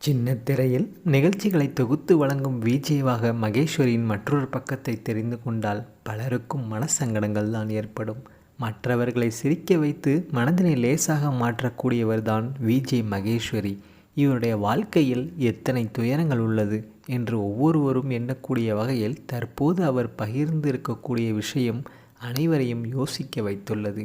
சின்ன திரையில் நிகழ்ச்சிகளை தொகுத்து வழங்கும் விஜேவாக மகேஸ்வரியின் மற்றொரு பக்கத்தை தெரிந்து கொண்டால் பலருக்கும் மனசங்கடங்கள் தான் ஏற்படும். மற்றவர்களை சிரிக்க வைத்து மனதினை லேசாக மாற்றக்கூடியவர் தான் விஜே மகேஸ்வரி. இவருடைய வாழ்க்கையில் எத்தனை துயரங்கள் உள்ளது என்று ஒவ்வொருவரும் எண்ணக்கூடிய வகையில் தற்போது அவர் பகிர்ந்து இருக்கக்கூடிய விஷயம் அனைவரையும் யோசிக்க வைத்துள்ளது.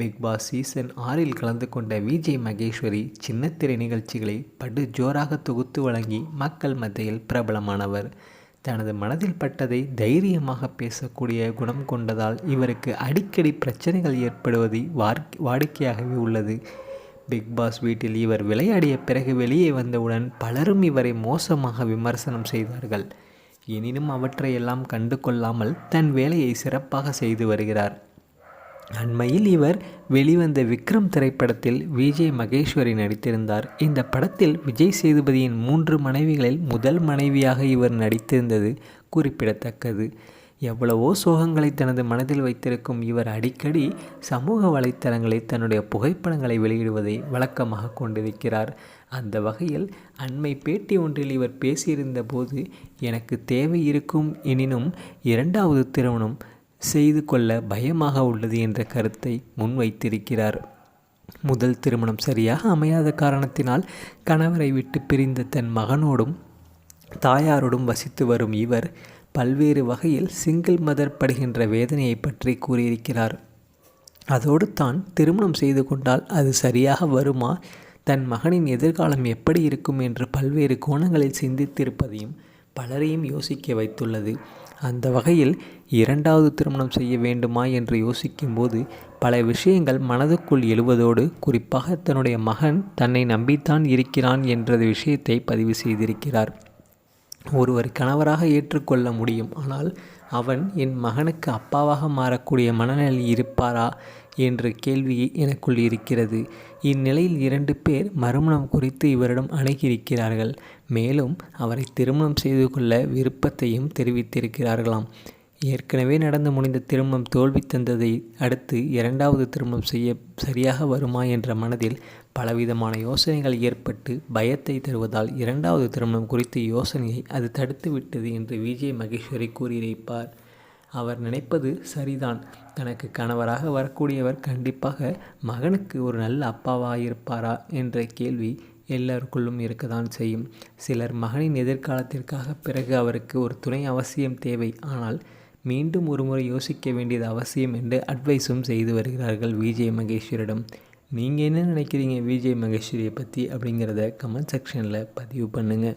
பிக் பாஸ் சீசன் ஆறில் கலந்து கொண்ட விஜய் மகேஸ்வரி சின்னத்திரை நிகழ்ச்சிகளை படு ஜோராக தொகுத்து வழங்கி மக்கள் மத்தியில் பிரபலமானவர். தனது மனதில் பட்டதை தைரியமாக பேசக்கூடிய குணம் கொண்டதால் இவருக்கு அடிக்கடி பிரச்சனைகள் ஏற்படுவது வாடிக்கையாகவே உள்ளது. பிக் பாஸ் வீட்டில் இவர் விளையாடிய பிறகு வெளியே வந்தவுடன் பலரும் இவரை மோசமாக விமர்சனம் செய்தார்கள். எனினும் அவற்றையெல்லாம் கண்டு கொள்ளாமல் தன் வேலையை சிறப்பாக செய்து வருகிறார். அண்மையில் இவர் வெளிவந்த விக்ரம் திரைப்படத்தில் விஜய் மகேஸ்வரி நடித்திருந்தார். இந்த படத்தில் விஜய் சேதுபதியின் மூன்று மனைவிகளில் முதல் மனைவியாக இவர் நடித்திருந்தது குறிப்பிடத்தக்கது. எவ்வளவோ சோகங்களை தனது மனதில் வைத்திருக்கும் இவர் அடிக்கடி சமூக வலைத்தளங்களில் தன்னுடைய புகைப்படங்களை வெளியிடுவதை வழக்கமாக கொண்டிருக்கிறார். அந்த வகையில் அண்மை பேட்டி ஒன்றில் இவர் பேசியிருந்த போது எனக்கு தேவை இருக்கும் எனினும் இரண்டாவது திருமணம் செய்து கொள்ள பயமாக உள்ளது என்ற கருத்தை முன்வைத்திருக்கிறார். முதல் திருமணம் சரியாக அமையாத காரணத்தினால் கணவரை விட்டு பிரிந்த தன் மகனோடும் தாயாரோடும் வசித்து வரும் இவர் பல்வேறு வகையில் சிங்கிள் மதர் படுகின்ற வேதனையை பற்றி கூறியிருக்கிறார். அதோடு தான் திருமணம் செய்து கொண்டால் அது சரியாக வருமா? தன் மகனின் எதிர்காலம் எப்படி இருக்கும் என்று பல்வேறு கோணங்களில் சிந்தித்திருப்பதையும் பலரையும் யோசிக்க வைத்துள்ளது. அந்த வகையில் இரண்டாவது திருமணம் செய்ய வேண்டுமா என்று யோசிக்கும்போது பல விஷயங்கள் மனதுக்குள் எழுவதோடு குறிப்பாக தன்னுடைய மகன் தன்னை நம்பித்தான் இருக்கிறான் என்ற விஷயத்தை பதிவு செய்திருக்கிறார். ஒருவர் கணவராக ஏற்றுக்கொள்ள முடியும். ஆனால் அவன் என் மகனுக்கு அப்பாவாக மாறக்கூடிய மனநிலை இருப்பாரா? என்ற கேள்வி எனக்குள் இருக்கிறது. இந்நிலையில் இரண்டு பேர் மறுமணம் குறித்து இவரிடம் அணுகியிருக்கிறார்கள். மேலும் அவரை திருமணம் செய்து கொள்ள விருப்பத்தையும் தெரிவித்திருக்கிறார்களாம். ஏற்கனவே நடந்து முடிந்த திருமணம் தோல்வி தந்ததை அடுத்து இரண்டாவது திருமணம் செய்ய சரியாக வருமா என்ற மனதில் பலவிதமான யோசனைகள் ஏற்பட்டு பயத்தை தருவதால் இரண்டாவது திருமணம் குறித்த யோசனையை அது தடுத்து விட்டது என்று விஜய் மகேஸ்வரி கூறியிருப்பார். அவர் நினைப்பது சரிதான். தனக்கு கணவராக வரக்கூடியவர் கண்டிப்பாக மகனுக்கு ஒரு நல்ல அப்பாவாக இருப்பாரா என்ற கேள்வி எல்லாருக்குள்ளும் இருக்கத்தான் செய்யும். சிலர் மகனின் எதிர்காலத்திற்காக பிறகு அவருக்கு ஒரு துணை அவசியம் தேவை. ஆனால் மீண்டும் ஒருமுறை யோசிக்க வேண்டியது அவசியம் என்று அட்வைஸும் செய்து வருகிறார்கள் விஜய் மகேஸ்வரிடம். நீங்கள் என்ன நினைக்கிறீங்க விஜய் மகேஸ்வரியை பற்றி அப்படிங்கிறத கமெண்ட் செக்ஷனில் பதிவு பண்ணுங்கள்